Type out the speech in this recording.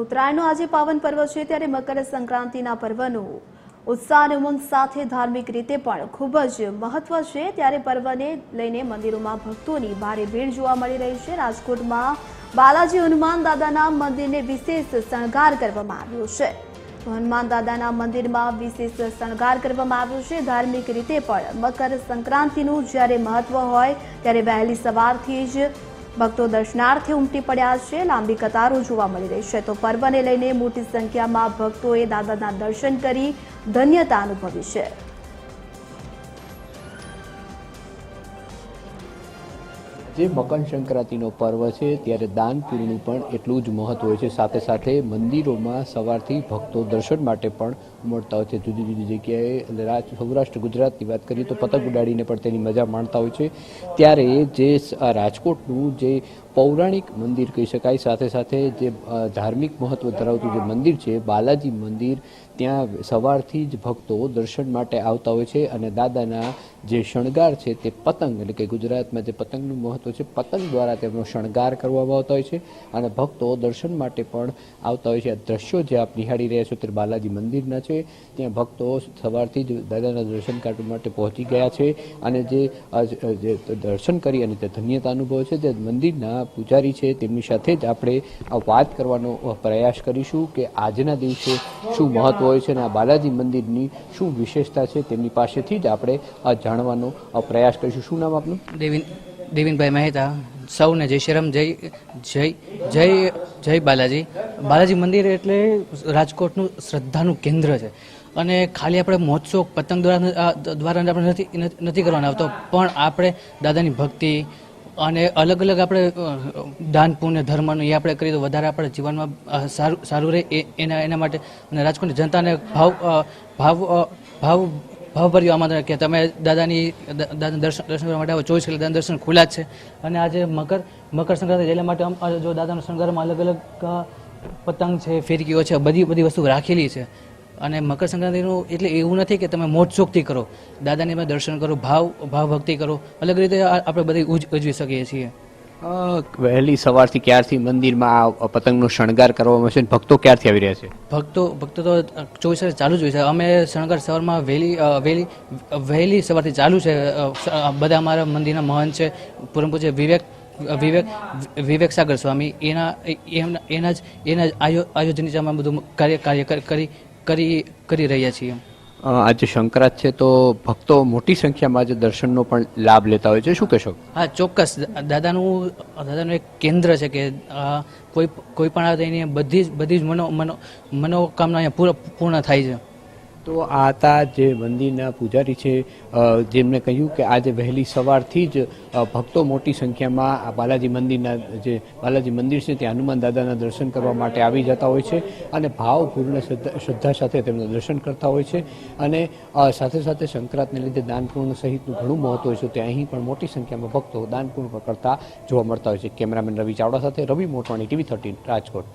ઉત્તરાયણનો આજે પાવન પર્વ છે ત્યારે મકર સંક્રાંતિના પર્વનું ઉત્સાહ અને ઉમંગ સાથે ધાર્મિક રીતે પણ ખૂબ જ મહત્વ છે. ત્યારે પર્વને લઈને મંદિરોમાં ભક્તોની ભારે ભીડ જોવા મળી રહી છે. રાજકોટમાં બાલાજી હનુમાન દાદાના મંદિરને વિશેષ શણગાર કરવામાં આવ્યો છે. હનુમાન દાદાના મંદિરમાં વિશેષ શણગાર કરવામાં આવ્યો છે. ધાર્મિક રીતે પણ મકર સંક્રાંતિનું જ્યારે મહત્વ હોય, ત્યારે વહેલી સવારથી જ ભક્તો દર્શનાર્થે ઉમટી પડ્યા છે, લાંબી કતારો જોવા મળી રહી છે. તો પર્વને લઈને મોટી સંખ્યામાં ભક્તોએ દાદાના દર્શન કરી ધન્યતા અનુભવી છે. જે મકર સંક્રાંતિનો પર્વ છે, ત્યારે દાન પુણ્યનું પણ એટલું જ મહત્વ હોય છે. સાથે સાથે મંદિરોમાં સવારથી ભક્તો દર્શન માટે પણ ઉમટતા હોય છે. જુદી જુદી જગ્યાએ રાજ, સૌરાષ્ટ્ર, ગુજરાતની વાત કરીએ તો પતંગ ઉડાડીને પણ તેની મજા માણતા હોય છે. ત્યારે જે રાજકોટનું જે પૌરાણિક મંદિર કહી શકાય, સાથે સાથે જે ધાર્મિક મહત્વ ધરાવતું જે મંદિર છે, બાલાજી મંદિર ત્યાં સવારથી જ ભક્તો દર્શન માટે આવતા હોય છે અને દાદાના જે શણગાર છે તે પતંગ, એટલે કે ગુજરાતમાં જે પતંગનું મહત્ત્વ છે, પતંગ દ્વારા તેમનો શણગાર કરવામાં આવતા હોય છે અને ભક્તો દર્શન માટે પણ આવતા હોય છે. આ દ્રશ્યો જે આપ નિહાળી રહ્યા છો તે બાલાજી મંદિરના છે. ત્યાં ભક્તો સવારથી જ દાદાના દર્શન કરવા માટે પહોંચી ગયા છે અને જે દર્શન કરી અને તે ધન્યતા અનુભવે છે તે મંદિરના પૂજારી છે. તેમની સાથે જ આપણે વાત કરવાનો પ્રયાસ કરીશું કે આજના દિવસે શું મહત્વ હોય છે અને આ બાલાજી મંદિરની શું વિશેષતા છે તેમની પાસેથી જ આપણે આ જાણવાનો પ્રયાસ કરીશું. શું નામ આપનું? દેવિન, દેવિનભાઈ મહેતા. સૌને જય શ્રીરામ જય જય જય જય બાલાજી. બાલાજી મંદિર એટલે રાજકોટનું શ્રદ્ધાનું કેન્દ્ર છે. અને ખાલી આપણે મહોત્સવ પતંગ દ્વારા દ્વારા આપણે નથી નથી કરવાનો. આવતો પણ આપણે દાદાની ભક્તિ અને અલગ અલગ આપણે દાન, પુણ્ય, ધર્મનું એ આપણે કરીએ તો વધારે આપણે જીવનમાં સારું સારું રહે એ, એના એના માટે. અને રાજકોટની જનતાને ભાવ ભાવ ભાવ, ભાવભર્યું આમંત્રણ કે તમે દાદાની દાદા દર્શન દર્શન કરવા માટે આવો, ચોવીસ કલાક દાદા દર્શન ખુલ્લા છે. અને આજે મકર મકર સંક્રાંતિ જેના માટે જો દાદાના શણગારમાં અલગ અલગ પતંગ છે, ફિરકીઓ છે, બધી બધી વસ્તુ રાખેલી છે. અને મકર સંક્રાંતિનું એટલે એવું નથી કે તમે મોજ શોખથી કરો. દાદાને તમે દર્શન કરો ભાવ ભાવ ભક્તિ કરો. અલગ રીતે આપણે બધી ઉજવી શકીએ છીએ. વહેલી સવારથી ક્યારથી મંદિરમાં આ પતંગનો શણગાર કરવામાં છે ભક્તો ક્યારથી આવી રહ્યા છે? ભક્તો ભક્તો તો ચોવીસ કલાક ચાલુ જ હોય છે. અમે શણગાર સવારમાં વહેલી વહેલી વહેલી સવારથી ચાલુ છે. બધા અમારા મંદિરના મહંત છે. પૂરમ પૂજ્ય વિવેક વિવેક વિવેક સાગર સ્વામી. એના એમના એના જ એના જ આયો આયોજન નીચે અમે બધું કાર્ય કાર્ય કરી કરી કરી રહ્યા છીએ આજે સંક્રાંત છે તો ભક્તો મોટી સંખ્યામાં આજે દર્શનનો પણ લાભ લેતા હોય છે. શું કહેશો? હા ચોક્કસ. દાદાનું દાદાનું એક કેન્દ્ર છે કે કોઈ કોઈ પણ આવે એની બધી જ બધી જ મનો મનો મનોકામના અહીંયા પૂર્ણ થાય છે. તો આ હતા જે મંદિરના પૂજારી છે જેમણે કહ્યું કે આજે વહેલી સવારથી જ ભક્તો મોટી સંખ્યામાં આ બાલાજી મંદિરના જે બાલાજી મંદિર છે, ત્યાં હનુમાન દાદાના દર્શન કરવા માટે આવી જતા હોય છે અને ભાવપૂર્ણ શ્રદ્ધા સાથે તેમના દર્શન કરતા હોય છે અને સાથે સાથે સંક્રાંતને લીધે દાનપૂર્ણ સહિતનું ઘણું મહત્વ છે. તે અહીં પણ મોટી સંખ્યામાં ભક્તો દાનપૂર્ણ કરતા જોવા મળતા હોય છે. કેમેરામેન રવિ ચાવડા સાથે રવિ મોટવાણી ટીવી થર્ટીન રાજકોટ.